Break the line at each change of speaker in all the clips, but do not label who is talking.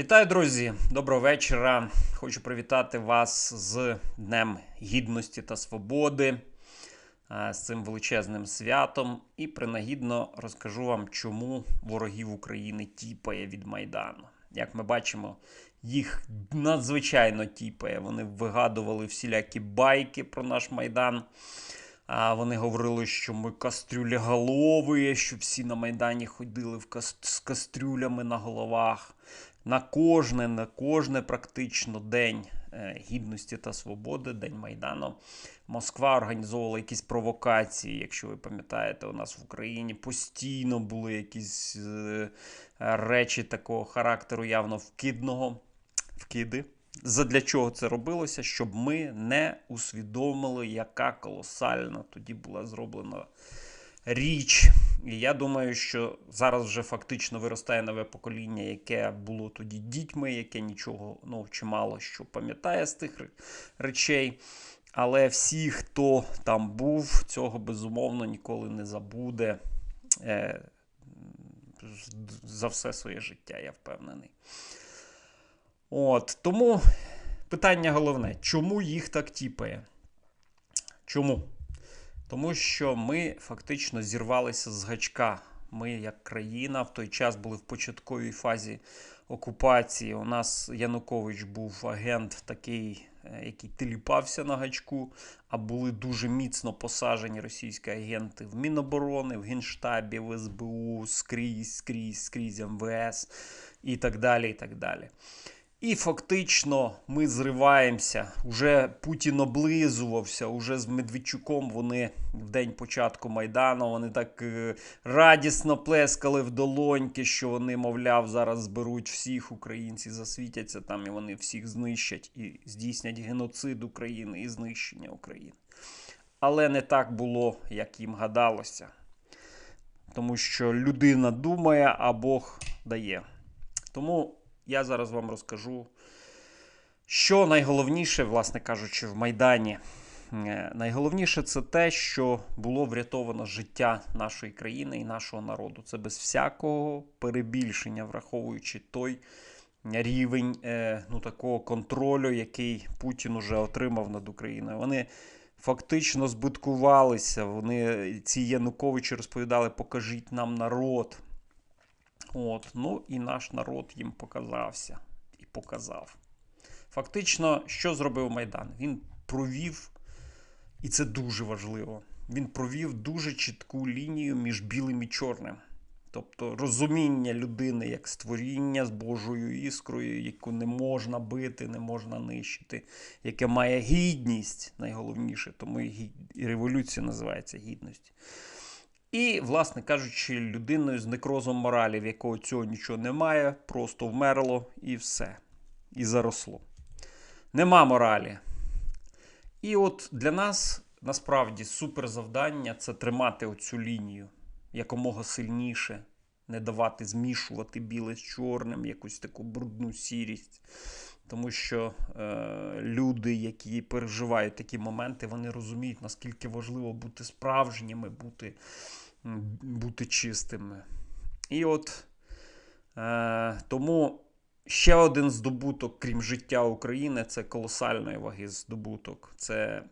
Вітаю, друзі! Доброго вечора. Хочу привітати вас з Днем Гідності та Свободи, е, з цим величезним святом. І принагідно розкажу вам, чому ворогів України тіпає від Майдану. Як ми бачимо, їх надзвичайно тіпає. Вони вигадували всілякі байки про наш Майдан. А вони говорили, що ми кастрюляголові, що всі на Майдані ходили в кас- з кастрюлями на головах. На кожне, на кожне практично день е, гідності та свободи, День Майдану. Москва організовувала якісь провокації. Якщо ви пам'ятаєте, у нас в Україні постійно були якісь е, речі такого характеру, явно вкидного. Вкиди. Задля чого це робилося? Щоб ми не усвідомили, яка колосальна тоді була зроблена річ. І я думаю, що зараз вже фактично виростає нове покоління, яке було тоді дітьми, яке нічого ну, чи мало що пам'ятає з тих речей. Але всі, хто там був, цього безумовно ніколи не забуде е, за все своє життя, я впевнений. От, тому питання головне: чому їх так тіпає? Чому? Тому що ми фактично зірвалися з гачка. Ми, як країна, в той час були в початковій фазі окупації. У нас Янукович був агент такий, е, який теліпався на гачку, а були дуже міцно посажені російські агенти в Міноборони, в Генштабі, в СБУ, скрізь, скрізь, скрізь МВС і так далі. І так далі. І фактично ми зриваємося. Уже Путін облизувався, уже з Медведчуком вони в день початку Майдану вони так е, радісно плескали в долоньки, що вони, мовляв, зараз зберуть всіх українців, засвітяться там і вони всіх знищать і здійснять геноцид України і знищення України. Але не так було, як їм гадалося. Тому що людина думає, а Бог дає. Тому я зараз вам розкажу, що найголовніше, власне кажучи, в Майдані. Е, Найголовніше це те, що було врятовано життя нашої країни і нашого народу. Це без всякого перебільшення, враховуючи той рівень е, ну, такого контролю, який Путін уже отримав над Україною. Вони фактично збиткувалися. Вони ці Януковичі розповідали: покажіть нам народ. От, ну і наш народ їм показався і показав. Фактично, що зробив Майдан? Він провів, і це дуже важливо. Він провів дуже чітку лінію між білим і чорним. Тобто розуміння людини як створіння з Божою іскрою, яку не можна бити, не можна нищити, яке має гідність, найголовніше, тому і революція називається гідність. І, власне кажучи, людиною з некрозом моралі, в якого цього нічого немає, просто вмерло і все. І заросло. Нема моралі. І от для нас насправді суперзавдання це тримати оцю лінію якомога сильніше, не давати змішувати біле з чорним, якусь таку брудну сірість. Тому що е, люди, які переживають такі моменти, вони розуміють, наскільки важливо бути справжніми, бути, бути чистими. І от е, тому ще один здобуток, крім життя України, це колосальної ваги здобуток. Це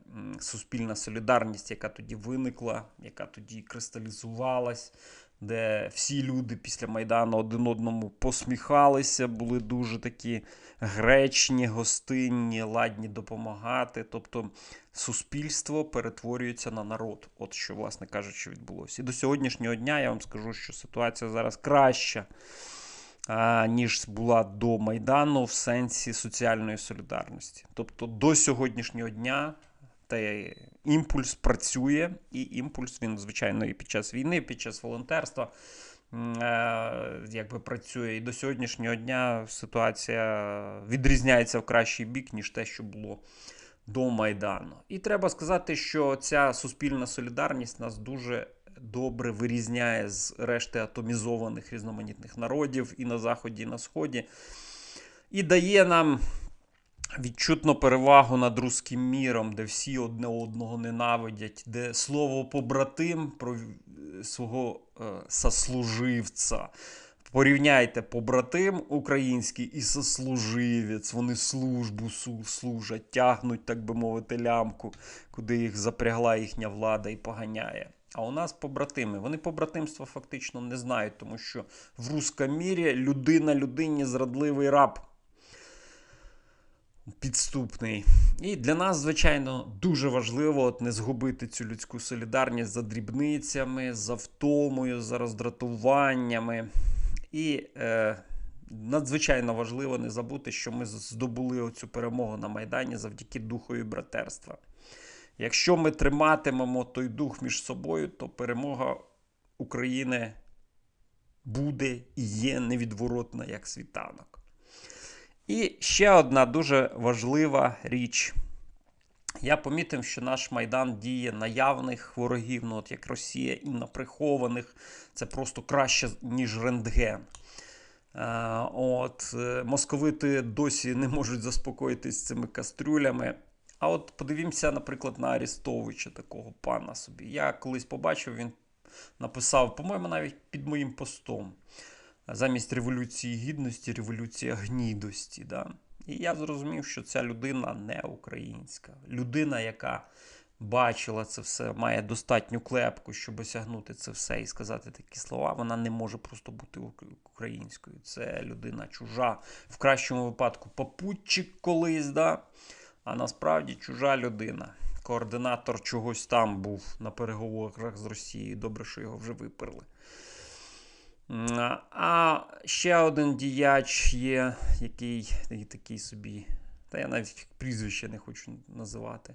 суспільна солідарність, яка тоді виникла, яка тоді кристалізувалась, де всі люди після Майдану один одному посміхалися, були дуже такі гречні, гостинні, ладні допомагати. Тобто суспільство перетворюється на народ. От що, власне кажучи, відбулося. І до сьогоднішнього дня я вам скажу, що ситуація зараз краща. Ніж була до Майдану в сенсі соціальної солідарності. Тобто до сьогоднішнього дня той імпульс працює, і імпульс він, звичайно, і під час війни, і під час волонтерства е, якби працює. І до сьогоднішнього дня ситуація відрізняється в кращий бік, ніж те, що було до Майдану. І треба сказати, що ця суспільна солідарність нас дуже добре вирізняє з решти атомізованих різноманітних народів і на Заході, і на Сході, і дає нам відчутно перевагу над руським міром, де всі одне одного ненавидять, де слово побратим про свого е, сослуживця, Порівняйте побратим український і сослуживець. Вони службу служать, тягнуть, так би мовити, лямку, куди їх запрягла їхня влада і поганяє. А у нас побратими. Вони побратимства фактично не знають, тому що в русском мірі людина людині зрадливий раб підступний. І для нас, звичайно, дуже важливо от не згубити цю людську солідарність за дрібницями, за втомою, за роздратуваннями. І е, надзвичайно важливо не забути, що ми здобули оцю перемогу на Майдані завдяки духові братерства. Якщо ми триматимемо той дух між собою, то перемога України буде і є невідворотна як світанок. І ще одна дуже важлива річ. Я помітив, що наш Майдан діє на явних ворогів, ну от як Росія, і на прихованих. Це просто краще, ніж рентген. Е, От, е, Московити досі не можуть заспокоїтись цими кастрюлями. А от подивімося, наприклад, на Арестовича, такого пана собі. Я колись побачив, він написав, по-моєму, навіть під моїм постом. Замість Революції Гідності, Революція гнідості. Да? І я зрозумів, що ця людина не українська. Людина, яка бачила це все, має достатню клепку, щоб осягнути це все і сказати такі слова, вона не може просто бути українською. Це людина чужа, в кращому випадку попутчик колись, да? а насправді чужа людина. Координатор чогось там був на переговорах з Росією. Добре, що його вже виперли. А ще один діяч є, який такий собі, та я навіть прізвище не хочу називати,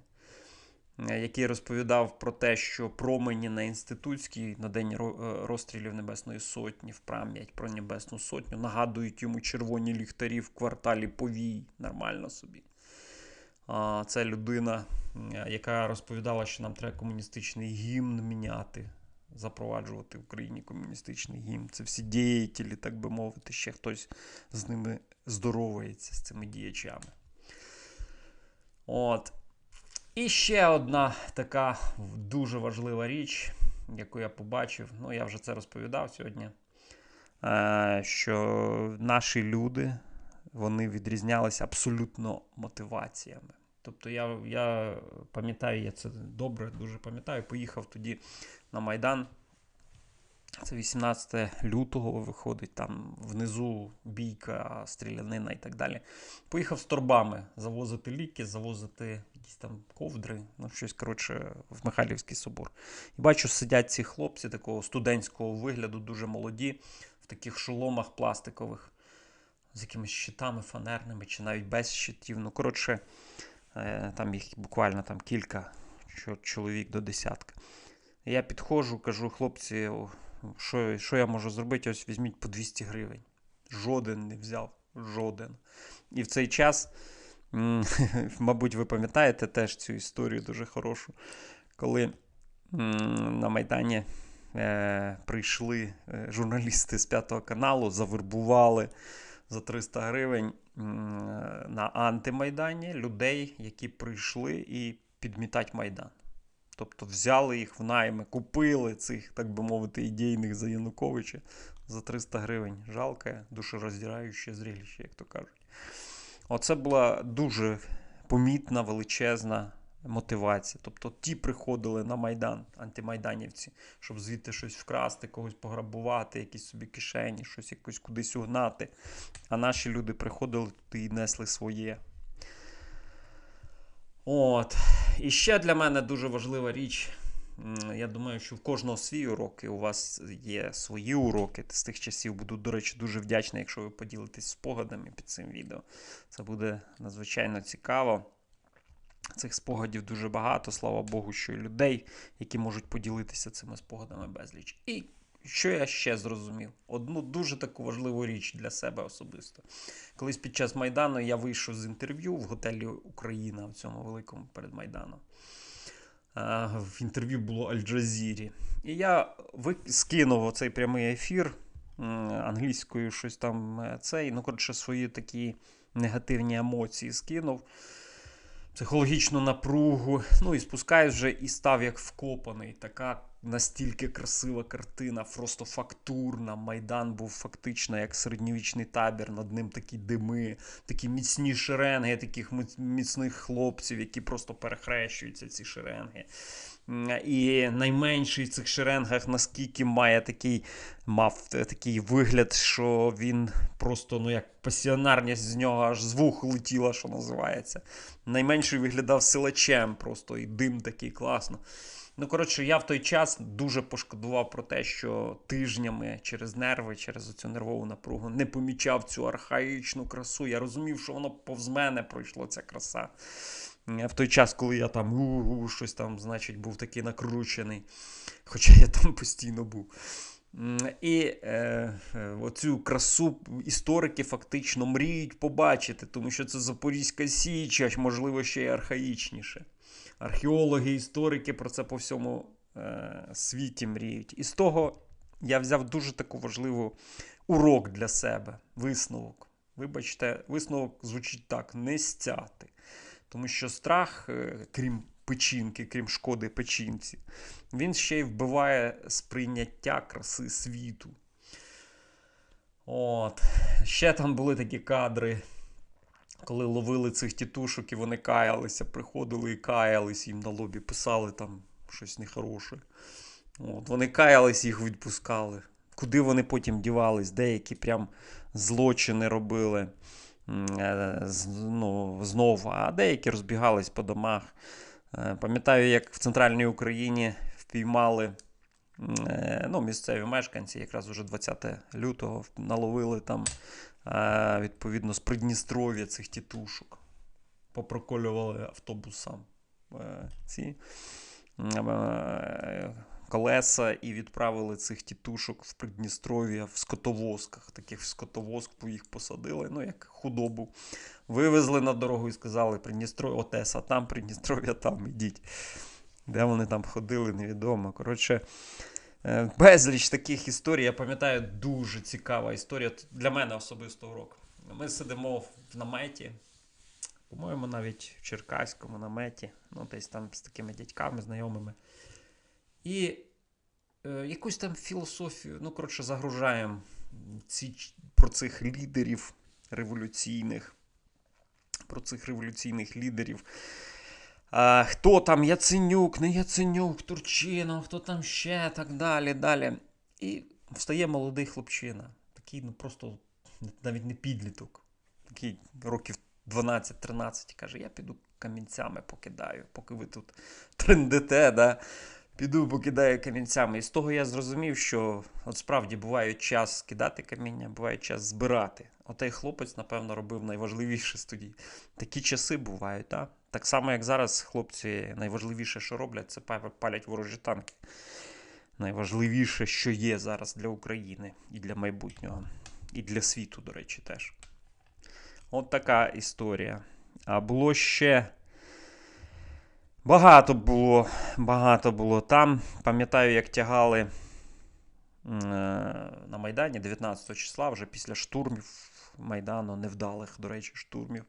е, який розповідав про те, що промені на інститутській на день е, розстрілів Небесної Сотні в пам'ять про Небесну Сотню нагадують йому червоні ліхтарі в кварталі Повій. Нормально собі. Це людина, яка розповідала, що нам треба комуністичний гімн міняти, запроваджувати в Україні комуністичний гімн. Це всі діятелі, так би мовити, ще хтось з ними здоровається, з цими діячами. От. І ще одна така дуже важлива річ, яку я побачив, ну я вже це розповідав сьогодні. е, Що наші люди вони відрізнялися абсолютно мотиваціями. Тобто я, я пам'ятаю, я це добре дуже пам'ятаю. Поїхав тоді на Майдан. Це 18 лютого виходить, там внизу бійка, стрілянина і так далі. Поїхав з торбами завозити ліки, завозити якісь там ковдри, ну щось коротше, в Михайлівський собор. І бачу, сидять ці хлопці такого студентського вигляду, дуже молоді, в таких шоломах пластикових, з якимись щитами фанерними, чи навіть без щитів. Ну, коротше, там їх буквально там кілька чоловік до десятка. Я підходжу, кажу, хлопці, що, що я можу зробити? Ось візьміть по 200 гривень. Жоден не взяв. Жоден. І в цей час, мабуть, ви пам'ятаєте теж цю історію дуже хорошу, коли на Майдані е, прийшли е, журналісти з п'ятого каналу, завербували за 300 гривень е, на антимайдані людей, які прийшли і підмітать Майдан. Тобто взяли їх в найми, купили цих, так би мовити, ідейних за Януковича за 300 гривень. Жалке, душероздираюче зрілище, як то кажуть. Оце була дуже помітна, величезна мотивація. Тобто ті приходили на Майдан, антимайданівці, щоб звідти щось вкрасти, когось пограбувати, якісь собі кишені, щось якось кудись угнати. А наші люди приходили туди і несли своє. От. І ще для мене дуже важлива річ. Я думаю, що в кожного свій урок, і у вас є свої уроки з тих часів. Буду, до речі, дуже вдячний, якщо ви поділитесь спогадами під цим відео. Це буде надзвичайно цікаво. Цих спогадів дуже багато, слава Богу, що і людей, які можуть поділитися цими спогадами безліч. І що я ще зрозумів? Одну дуже таку важливу річ для себе особисто. Колись під час Майдану я вийшов з інтерв'ю в готелі Україна в цьому великому перед Майданом. Е, В інтерв'ю було Аль-Джазірі. І я скинув оцей прямий ефір англійською, щось там е, цей, ну, коротше, свої такі негативні емоції скинув. Психологічну напругу. Ну і спускаюсь вже і став як вкопаний. Така настільки красива картина, просто фактурна. Майдан був фактично як середньовічний табір, над ним такі дими, такі міцні шеренги, таких міц- міцних хлопців, які просто перехрещуються, ці шеренги. І найменший в цих шеренгах, наскільки має такий, мав такий вигляд, що він просто, ну як пасіонарність з нього аж з вух летіла, що називається. Найменший виглядав силачем, просто і дим такий класно. Ну, коротше, я в той час дуже пошкодував про те, що тижнями через нерви, через цю нервову напругу не помічав цю архаїчну красу. Я розумів, що воно повз мене пройшло ця краса. Е, В той час, коли я там у-у, щось там, значить, був такий накручений, хоча я там постійно був. І е, е, оцю красу історики фактично мріють побачити, тому що це Запорізька Січ, а можливо, ще й архаїчніше. Археологи, історики про це по всьому е, світі мріють. І з того я взяв дуже таку важливу урок для себе, висновок. Вибачте, висновок звучить так: не стяти. Тому що страх, е, крім печінки, крім шкоди печінці, він ще й вбиває сприйняття краси світу. От. Ще там були такі кадри, коли ловили цих тітушок і вони каялися, приходили і каялись, їм на лобі писали там щось нехороше. От. Вони каялись, їх відпускали. Куди вони потім дівались, деякі прям злочини робили ну, знову, а деякі розбігались по домах. Е, Пам'ятаю, як в центральній Україні впіймали е, ну, місцеві мешканці, якраз уже 20 лютого наловили там е, відповідно з Придністров'я цих тітушок. Попроколювали автобусам е, ці е, колеса і відправили цих тітушок в Придністров'я в скотовозках. Таких в скотовозк їх посадили, ну як худобу. Вивезли на дорогу і сказали: Придністров'я, Отеса, там Придністров'я, там ідіть. Де вони там ходили, невідомо. Коротше, е, безліч таких історій. Я пам'ятаю, дуже цікава історія для мене особисто урок. Ми сидимо в наметі, по-моєму, навіть в Черкаському наметі, ну, десь там з такими дядьками, знайомими. І е, якусь там філософію, ну, коротше, загружаємо ці, про цих лідерів революційних, про цих революційних лідерів. А, хто там Яценюк, не Яценюк, Турчинов, хто там ще, так далі, далі. І встає молодий хлопчина, такий, ну просто навіть не підліток, такий років 12-13, каже: я піду камінцями покидаю, поки ви тут трендите, да? Піду покидаю камінцями. І з того я зрозумів, що от справді буває час кидати каміння, буває час збирати. Отей хлопець, напевно, робив найважливіше тоді. Такі часи бувають, так? Так само, як зараз хлопці найважливіше, що роблять, це палять ворожі танки. Найважливіше, що є зараз для України і для майбутнього, і для світу, до речі, теж. От така історія. А було ще. Багато було, багато було там. Пам'ятаю, як тягали е, на Майдані 19 числа, вже після штурмів Майдану, невдалих, до речі, штурмів.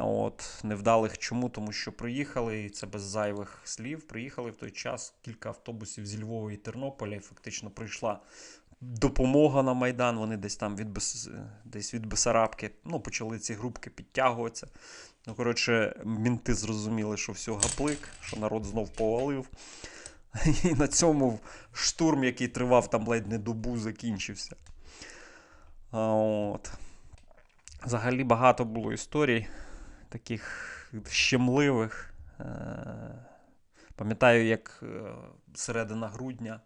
От, невдалих чому? Тому що приїхали, і це без зайвих слів. Приїхали в той час кілька автобусів зі Львова і Тернополя, і фактично прийшла допомога на Майдан. Вони десь там від, Бес... десь від Бесарабки ну, почали ці групки підтягуватися. Ну, коротше, мінти зрозуміли, що все гаплик, що народ знов повалив. І на цьому штурм, який тривав там ледь не добу, закінчився. А, От. Взагалі багато було історій, таких щемливих. Е, Пам'ятаю, як е, середина грудня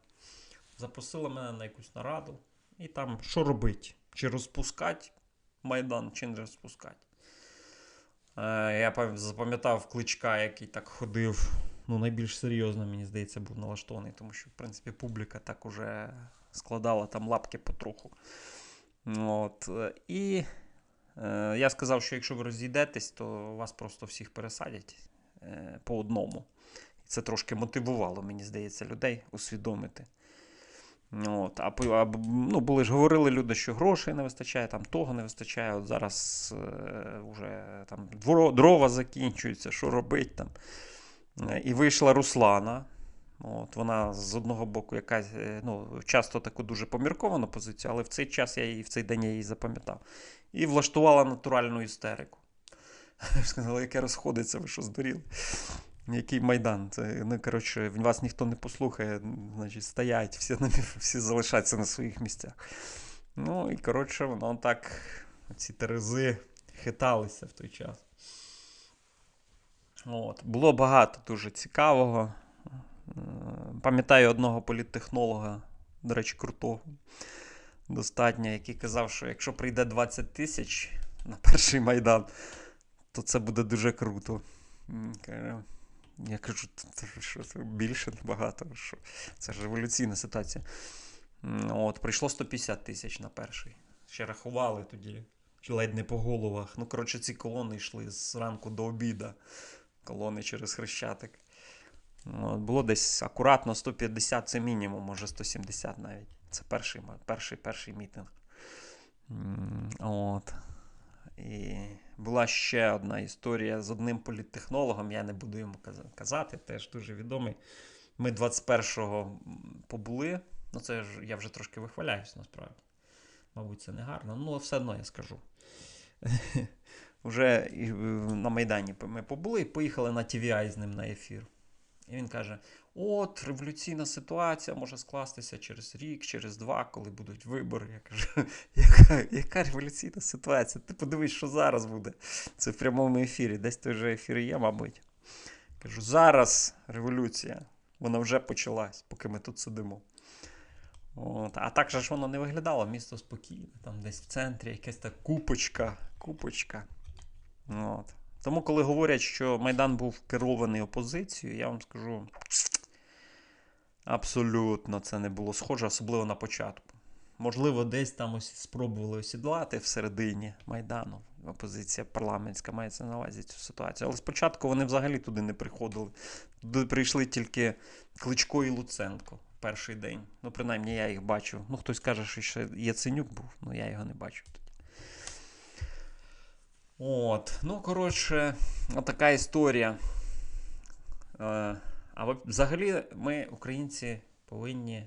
запросила мене на якусь нараду, і там що робити? Чи розпускати Майдан, чи не розпускати. Е, Я запам'ятав кличка, який так ходив. Ну, найбільш серйозно, мені здається, був налаштований, тому що, в принципі, публіка так уже складала там лапки потроху. От. е, І е, я сказав, що якщо ви розійдетесь, то вас просто всіх пересадять е, по одному. Це трошки мотивувало, мені здається, людей усвідомити. От, а, а ну, були ж говорили люди, що грошей не вистачає, там того не вистачає. От зараз е, вже там дрова закінчуються, що робить там. Е, І вийшла Руслана, От, Вона з одного боку якась е, ну, часто таку дуже помірковану позицію, але в цей час я її в цей день я її запам'ятав. І влаштувала натуральну істерику. Сказала, яке розходиться, ви що здуріли? Який майдан? Це, ну, коротше, вас ніхто не послухає, значить, стоять, всі, всі залишаються на своїх місцях. Ну і коротше, воно так, ці терези хиталися в той час. От. Було багато дуже цікавого. Пам'ятаю одного політтехнолога, до речі, крутого, достатньо, який казав, що якщо прийде 20 тисяч на перший майдан, то це буде дуже круто. Я кажу, що це більше набагато. Що Це ж революційна ситуація. От, Прийшло 150 тисяч на перший. Ще рахували тоді, ледь не по головах. Ну, коротше, ці колони йшли з ранку до обіда. Колони через Хрещатик. От, Було десь акуратно 150 це мінімум, може 170 навіть. Це перший перший, перший мітинг. От. І була ще одна історія з одним політтехнологом, я не буду йому казати, теж дуже відомий. Ми 21-го побули. Ну, це ж я вже трошки вихваляюсь, насправді. Мабуть, це не гарно. Ну, все одно я скажу. Вже на Майдані ми побули і поїхали на TVI з ним на ефір. І він каже: от, революційна ситуація може скластися через рік, через два, коли будуть вибори. Я кажу, яка яка революційна ситуація? Ти подивись, що зараз буде. Це в прямому ефірі. Десь той же ефір є, мабуть. Кажу, зараз революція. Вона вже почалась, поки ми тут сидимо. От. А так же ж воно не виглядало, місто спокійне, там десь в центрі якась так купочка, купочка. От. Тому, коли говорять, що Майдан був керований опозицією, я вам скажу, абсолютно це не було схоже, особливо на початку. Можливо, десь там ось спробували осідлати всередині Майдану. Опозиція парламентська мається на увазі цю ситуацію. Але спочатку вони взагалі туди не приходили. Туди прийшли тільки Кличко і Луценко перший день. Ну, принаймні, я їх бачу. Ну, хтось каже, що ще Яценюк був, але я його не бачу тоді. От, ну, коротше, така історія. Е, а взагалі, ми, українці, повинні,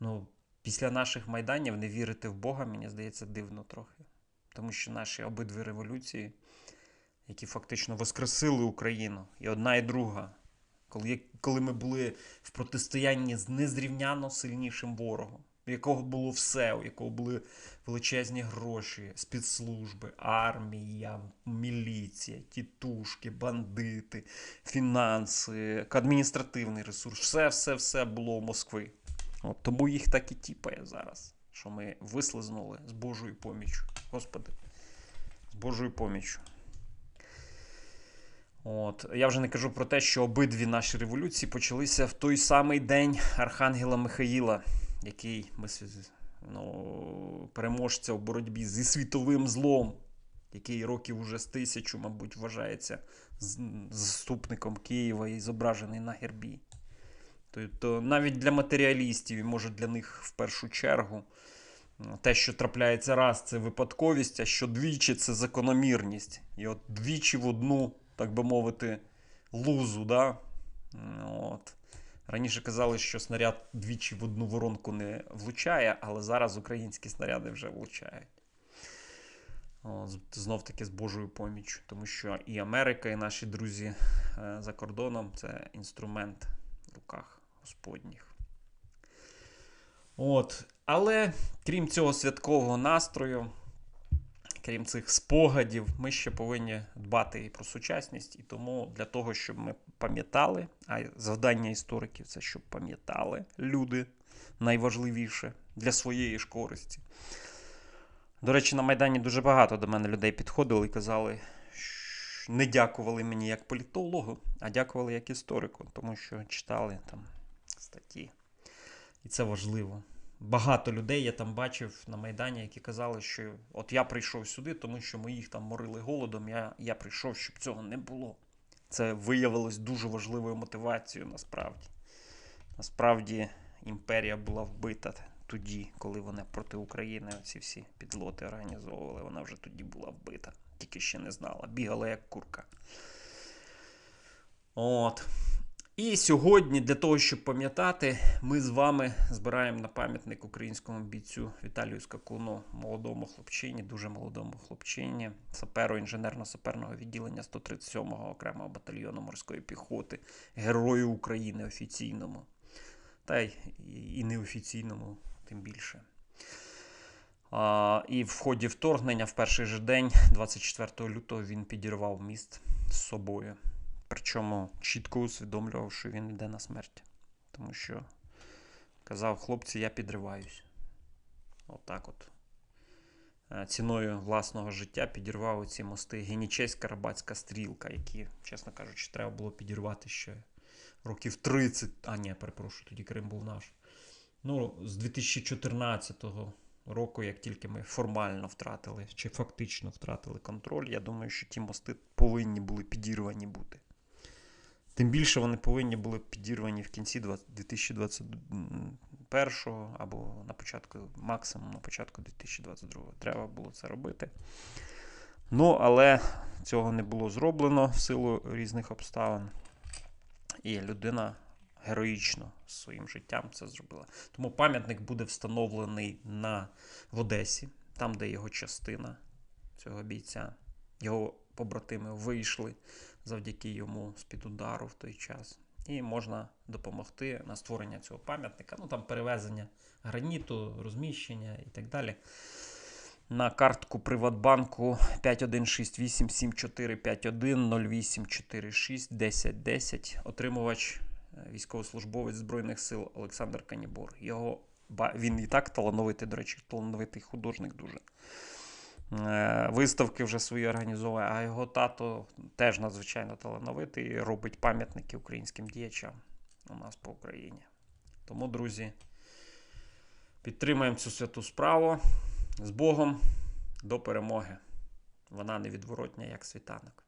ну, після наших майданів не вірити в Бога, мені здається, дивно трохи. Тому що наші обидві революції, які фактично воскресили Україну, і одна, і друга, коли коли ми були в протистоянні з незрівняно сильнішим ворогом, у якого було все, у якого були величезні гроші, спецслужби, армія, міліція, тітушки, бандити, фінанси, адміністративний ресурс, все, все, все було у Москви. От, Тому їх так і тіпає зараз, що ми вислизнули з Божою поміччю. Господи, з Божою поміччю. От. Я вже не кажу про те, що обидві наші революції почалися в той самий день Архангела Михаїла, який ми ну, переможця в боротьбі зі світовим злом, який років уже з тисячу, мабуть, вважається заступником Києва і зображений на гербі. Тобто навіть для матеріалістів, і може для них в першу чергу, те, що трапляється раз, це випадковість, а що двічі це закономірність. І от двічі в одну так би мовити, лузу. Да? Раніше казали, що снаряд двічі в одну воронку не влучає, але зараз українські снаряди вже влучають. Знов таки з Божою поміччю, тому що і Америка, і наші друзі е, за кордоном це інструмент в руках Господніх. От. Але крім цього святкового настрою крім цих спогадів, ми ще повинні дбати і про сучасність. І тому для того, щоб ми пам'ятали, а завдання істориків це щоб пам'ятали люди найважливіше для своєї ж користі. До речі, на Майдані дуже багато до мене людей підходили і казали, що не дякували мені як політологу, а дякували як історику, тому що читали там статті. І це важливо багато людей я там бачив на Майдані, які казали, що от я прийшов сюди, тому що ми їх там морили голодом. Я, я прийшов, щоб цього не було. Це виявилось дуже важливою мотивацією насправді. Насправді імперія була вбита тоді, коли вони проти України ці всі підлоти організовували. Вона вже тоді була вбита. Тільки ще не знала. Бігала як курка. От. І сьогодні, для того, щоб пам'ятати, ми з вами збираємо на пам'ятник українському бійцю Віталію Скакуну, молодому хлопчині, дуже молодому хлопчині, саперу інженерно-саперного відділення 137-го окремого батальйону морської піхоти, герою України офіційному, та й і неофіційному, тим більше. А, і в ході вторгнення в перший же день, 24 лютого, він підірвав міст з собою. Причому чітко усвідомлював, що він йде на смерть. Тому що казав, хлопці, я підриваюсь. Отак от. Е, Ціною власного життя підірвав оці мости Генічеська Рабацька стрілка, які, чесно кажучи, треба було підірвати ще років 30. А, ні, перепрошую, тоді Крим був наш. Ну, з 2014 року, як тільки ми формально втратили чи фактично втратили контроль, я думаю, що ті мости повинні були підірвані бути. Тим більше вони повинні були підірвані в кінці 2021 або на початку, максимум на початку 2022. Треба було це робити. Ну, але цього не було зроблено в силу різних обставин. І людина героїчно своїм життям це зробила. Тому пам'ятник буде встановлений на, в Одесі, там, де його частина цього бійця. Його побратими вийшли завдяки йому з-під удару в той час. І можна допомогти на створення цього пам'ятника. Ну там перевезення граніту, розміщення і так далі. На картку Приватбанку 5168745108461010 отримувач е, військовослужбовець Збройних сил Олександр Канібор. Його він і так талановитий, до речі, талановитий художник дуже. Е, Виставки вже свої організовує, а його тато теж надзвичайно талановитий і робить пам'ятники українським діячам у нас по Україні. Тому, друзі, підтримаємо цю святу справу з Богом до перемоги. Вона невідворотня, як світанок.